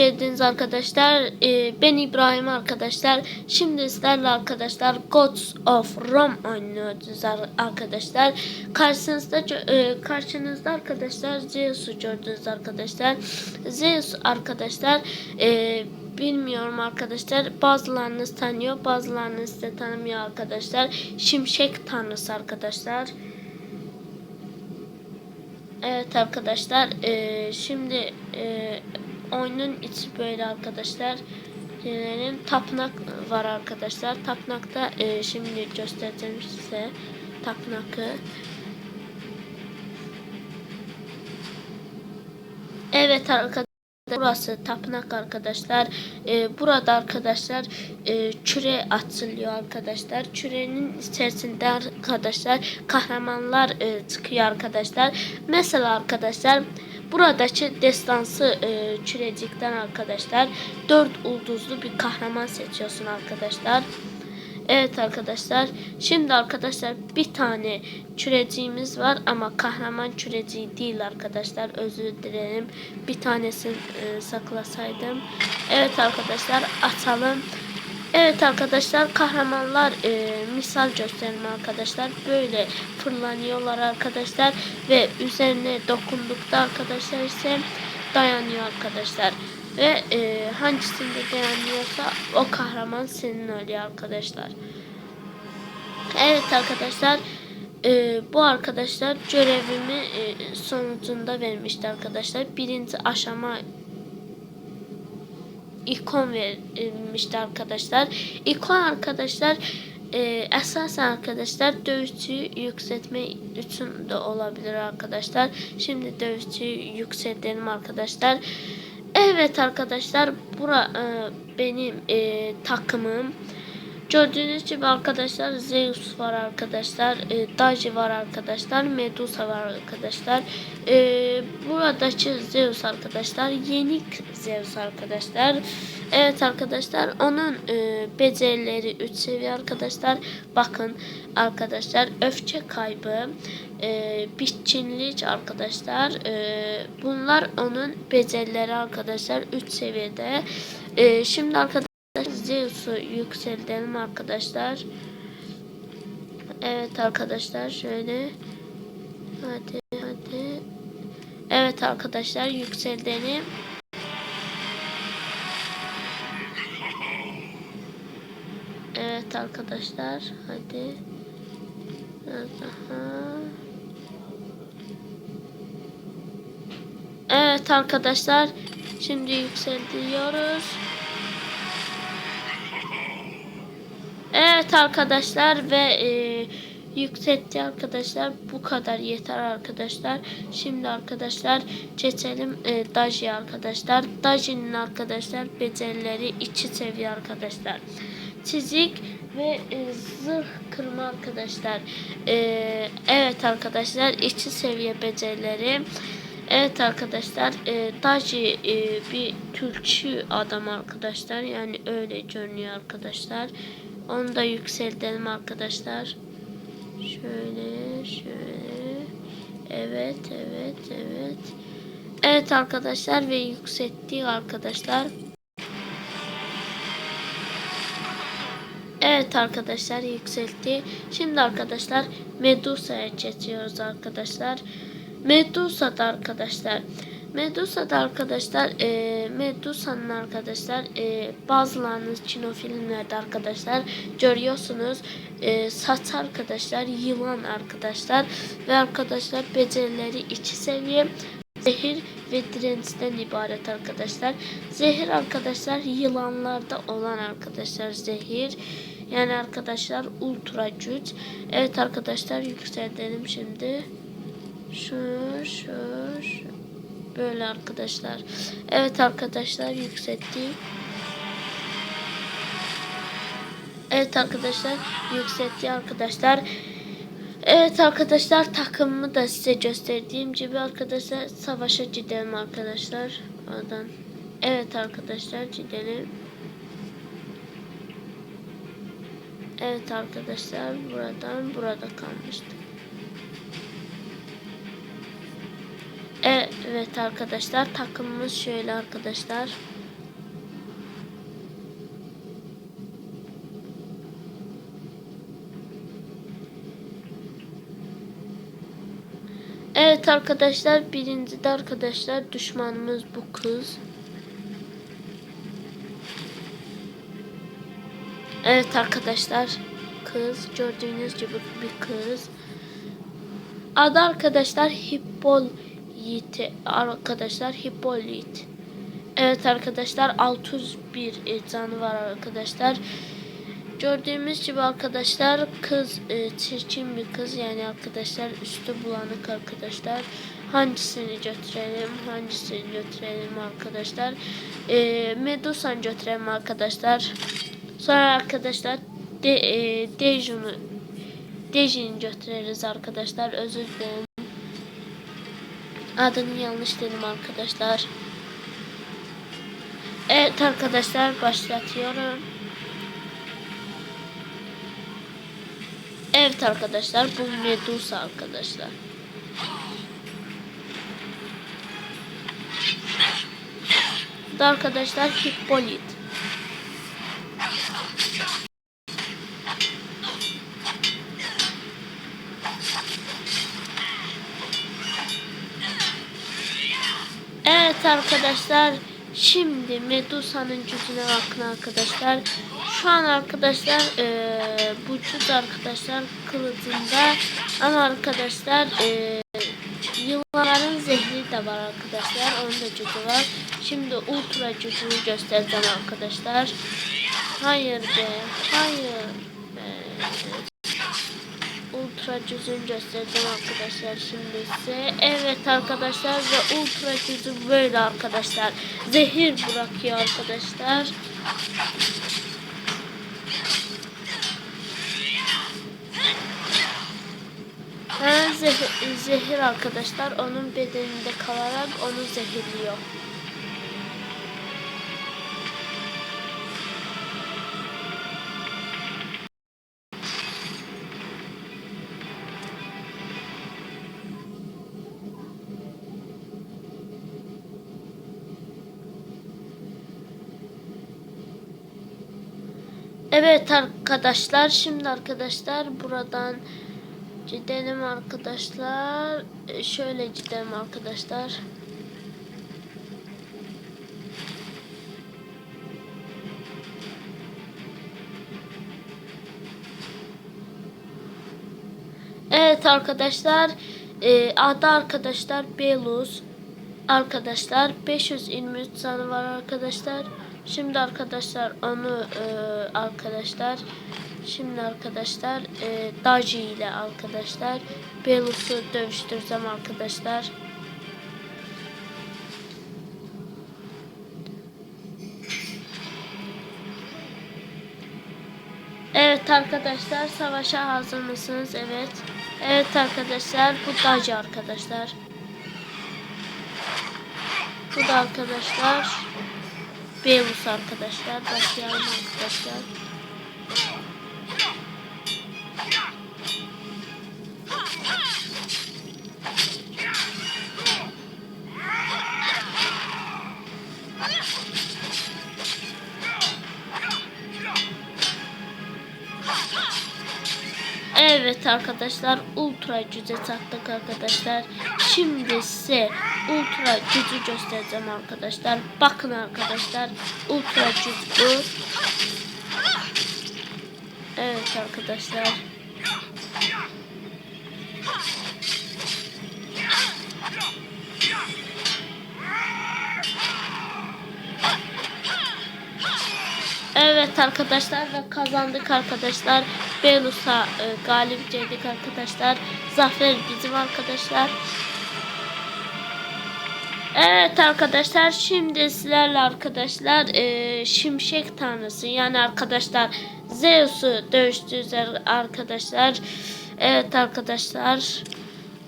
geldiniz arkadaşlar. Ee, ben İbrahim arkadaşlar. Şimdi sizlerle arkadaşlar Gods of Rome oynuyoruz ar- arkadaşlar. Karşınızda e, karşınızda arkadaşlar Zeus'u gördünüz arkadaşlar. Zeus arkadaşlar e, bilmiyorum arkadaşlar. Bazılarınız tanıyor, bazılarınız da tanımıyor arkadaşlar. Şimşek tanrısı arkadaşlar. Evet arkadaşlar şimdi oyunun içi böyle arkadaşlar. Gelelim tapınak var arkadaşlar. Tapınakta eee, şimdi göstereceğim size tapınakı. Evet arkadaşlar burası tapınak arkadaşlar. Ee, burada arkadaşlar e, küre atılıyor arkadaşlar. Kürenin içerisinde arkadaşlar kahramanlar e, çıkıyor arkadaşlar. Mesela arkadaşlar buradaki destansı e, kürecikten arkadaşlar dört ulduzlu bir kahraman seçiyorsun arkadaşlar. Evet arkadaşlar. Şimdi arkadaşlar bir tane küreciğimiz var ama kahraman küreciği değil arkadaşlar. Özür dilerim. Bir tanesini e, saklasaydım. Evet arkadaşlar açalım. Evet arkadaşlar kahramanlar e, misal gösterelim arkadaşlar. Böyle fırlanıyorlar arkadaşlar ve üzerine dokundukta arkadaşlar ise dayanıyor arkadaşlar. Ve e, hangisinde dayanıyorsa o kahraman senin oluyor arkadaşlar. Evet arkadaşlar e, bu arkadaşlar görevimi e, sonucunda vermişti arkadaşlar. Birinci aşama ikon verilmişti arkadaşlar. İkon arkadaşlar e, arkadaşlar dövüşçüyü yükseltme için de olabilir arkadaşlar. Şimdi dövüşçüyü yükseltelim arkadaşlar. Evet arkadaşlar bura e, benim e, takımım. Gördüğünüz gibi arkadaşlar Zeus var arkadaşlar. E, Daji var arkadaşlar. Medusa var arkadaşlar. E, buradaki Zeus arkadaşlar. Yenik Zeus arkadaşlar. Evet arkadaşlar onun e, becerileri 3 seviye arkadaşlar. Bakın arkadaşlar öfke kaybı, e, bitkinlik arkadaşlar. E, bunlar onun becerileri arkadaşlar 3 seviyede. E, şimdi arkadaşlar Zeus'u yükseltelim arkadaşlar. Evet arkadaşlar şöyle. Hadi hadi. Evet arkadaşlar yükseltelim. Evet arkadaşlar hadi. Biraz. Evet arkadaşlar şimdi yükseltiyoruz. Evet arkadaşlar ve e, yükseltti arkadaşlar bu kadar yeter arkadaşlar. Şimdi arkadaşlar geçelim e, Daji arkadaşlar. Daji'nin arkadaşlar becerileri 2 seviye arkadaşlar. Çizik ve e, zırh kırma arkadaşlar. E, evet arkadaşlar 2 seviye becerileri. Evet arkadaşlar e, Daji e, bir Türkçü adam arkadaşlar. Yani öyle görünüyor arkadaşlar. Onu da yükseltelim arkadaşlar. Şöyle şöyle. Evet evet evet. Evet arkadaşlar ve yükselttik arkadaşlar. Evet arkadaşlar yükseltti. Şimdi arkadaşlar Medusa'ya geçiyoruz arkadaşlar. Medusa'da arkadaşlar. Medusa'da arkadaşlar e, Medusa'nın arkadaşlar e, bazılarınız kino filmlerde arkadaşlar görüyorsunuz e, saç arkadaşlar yılan arkadaşlar ve arkadaşlar becerileri iki seviye zehir ve dirençten ibaret arkadaşlar. Zehir arkadaşlar yılanlarda olan arkadaşlar zehir. Yani arkadaşlar ultra güç. Evet arkadaşlar yükseltelim şimdi. Şu şu şu. Böyle arkadaşlar. Evet arkadaşlar yükseltti. Evet arkadaşlar yükseltti arkadaşlar. Evet arkadaşlar takımımı da size gösterdiğim gibi arkadaşlar savaşa gidelim arkadaşlar. Oradan. Evet arkadaşlar gidelim. Evet arkadaşlar buradan burada kalmıştık. Evet arkadaşlar takımımız şöyle arkadaşlar. Evet arkadaşlar birinci de arkadaşlar düşmanımız bu kız. Evet arkadaşlar kız gördüğünüz gibi bir kız. Adı arkadaşlar Hippol. Hippolyte arkadaşlar Hippolyte. Evet arkadaşlar 601 canı var arkadaşlar. Gördüğümüz gibi arkadaşlar kız e, çirkin bir kız yani arkadaşlar üstü bulanık arkadaşlar. Hangisini götürelim hangisini götürelim arkadaşlar. E, Medusa'nı götürelim arkadaşlar. Sonra arkadaşlar de, e, Dejun'u Dejin'i götüreriz arkadaşlar. Özür dilerim. Adını yanlış dedim arkadaşlar. Evet arkadaşlar başlatıyorum. Evet arkadaşlar bu Medusa arkadaşlar. Bu da arkadaşlar Hippolyt. Evet arkadaşlar şimdi Medusa'nın gücüne bakın arkadaşlar. Şu an arkadaşlar eee bu güç arkadaşlar kılıcında ama arkadaşlar eee yılanların zehri de var arkadaşlar. Onun da gücü var. Şimdi ultra gücünü göstereceğim arkadaşlar. Hayır be. Hayır be. Ultra gücünü göstereceğim arkadaşlar şimdi size. Evet arkadaşlar ve ultra gücü böyle arkadaşlar. Zehir bırakıyor arkadaşlar. Ha, zehir, zehir arkadaşlar onun bedeninde kalarak onu zehirliyor. Evet arkadaşlar şimdi arkadaşlar buradan gidelim arkadaşlar. Ee, şöyle gidelim arkadaşlar. Evet arkadaşlar e, adı arkadaşlar Belus. Arkadaşlar 523 canı var arkadaşlar şimdi arkadaşlar onu e, arkadaşlar şimdi arkadaşlar e, Daji ile arkadaşlar Belus'u dövüştüreceğim arkadaşlar Evet arkadaşlar savaşa hazır mısınız? Evet. Evet arkadaşlar bu Daji arkadaşlar. Bu da arkadaşlar Belarus arkadaşlar. Başlayalım arkadaşlar. Evet arkadaşlar ultra güce taktık arkadaşlar. Şimdi size ultra gücü göstereceğim arkadaşlar. Bakın arkadaşlar ultra güç bu. Evet arkadaşlar. Evet arkadaşlar ve kazandık arkadaşlar. Belus'a e, galip geldik arkadaşlar. Zafer bizim arkadaşlar. Evet arkadaşlar şimdi sizlerle arkadaşlar e, şimşek tanrısı yani arkadaşlar Zeus'u dövüştüreceğiz arkadaşlar. Evet arkadaşlar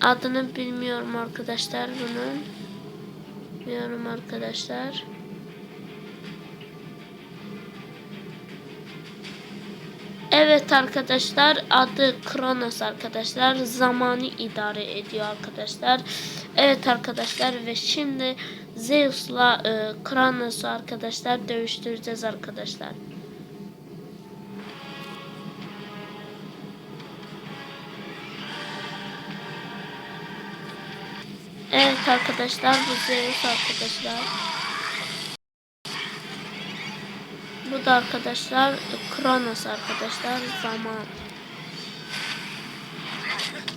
adını bilmiyorum arkadaşlar bunun. Bilmiyorum arkadaşlar. Evet arkadaşlar adı Kronos arkadaşlar zamanı idare ediyor arkadaşlar. Evet arkadaşlar ve şimdi Zeus'la e, Kronos'u arkadaşlar dövüştüreceğiz arkadaşlar. Evet arkadaşlar bu Zeus arkadaşlar. Bu da arkadaşlar Kronos arkadaşlar zaman.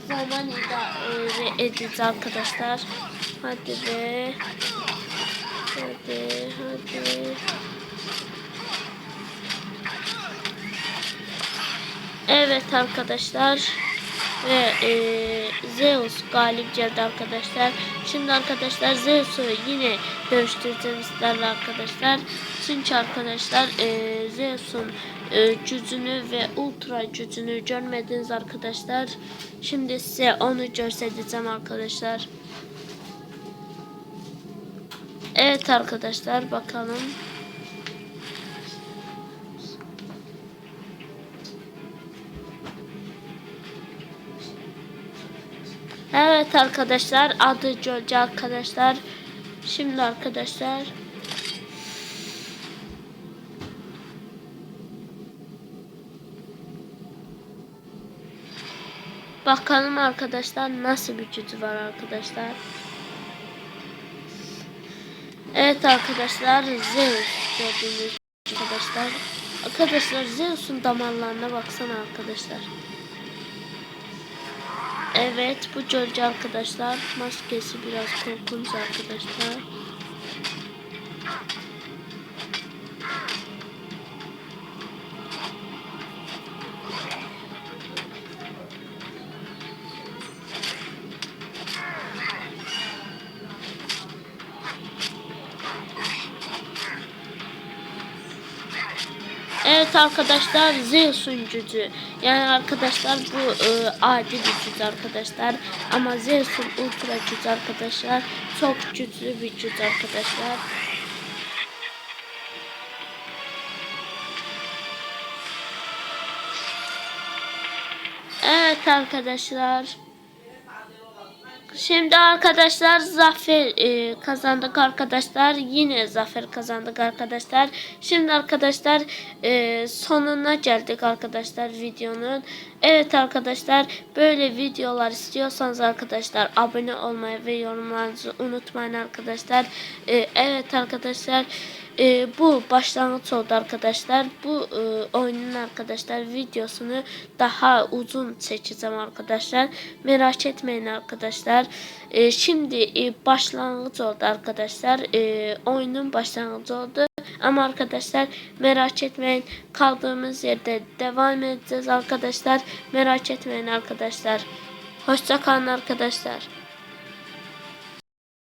Zaman idare edici arkadaşlar. Hadi be. Hadi hadi. Evet arkadaşlar ve e, Zeus galip geldi arkadaşlar. Şimdi arkadaşlar Zeus'u yine dövüştüreceğim sizlerle arkadaşlar. Çünkü arkadaşlar e, Zeus'un e, gücünü ve ultra gücünü görmediniz arkadaşlar. Şimdi size onu göstereceğim arkadaşlar. Evet arkadaşlar bakalım. Evet arkadaşlar adı Gölge arkadaşlar. Şimdi arkadaşlar Bakalım arkadaşlar nasıl bir gücü var arkadaşlar. Evet arkadaşlar Zeus gördüğünüz arkadaşlar. Arkadaşlar Zeus'un damarlarına baksana arkadaşlar. Evet bu George arkadaşlar. Maskesi biraz korkunç arkadaşlar. Evet arkadaşlar Zeus'un gücü. Yani arkadaşlar bu e, adi bir güç arkadaşlar. Ama Zeus'un ultra gücü arkadaşlar. Çok güçlü bir güç arkadaşlar. Evet arkadaşlar. Şimdi arkadaşlar zafer e, kazandık arkadaşlar. Yine zafer kazandık arkadaşlar. Şimdi arkadaşlar e, sonuna geldik arkadaşlar videonun. Evet arkadaşlar böyle videolar istiyorsanız arkadaşlar abone olmayı ve yorumlarınızı unutmayın arkadaşlar. E, evet arkadaşlar e, bu başlangıç oldu arkadaşlar. Bu e, oyunun arkadaşlar videosunu daha uzun çekeceğim arkadaşlar. Merak etmeyin arkadaşlar. E, şimdi e, başlangıç oldu arkadaşlar. E, oyunun başlangıcı oldu. Ama arkadaşlar merak etmeyin. Kaldığımız yerde devam edeceğiz arkadaşlar. Merak etmeyin arkadaşlar. Hoşça kalın arkadaşlar.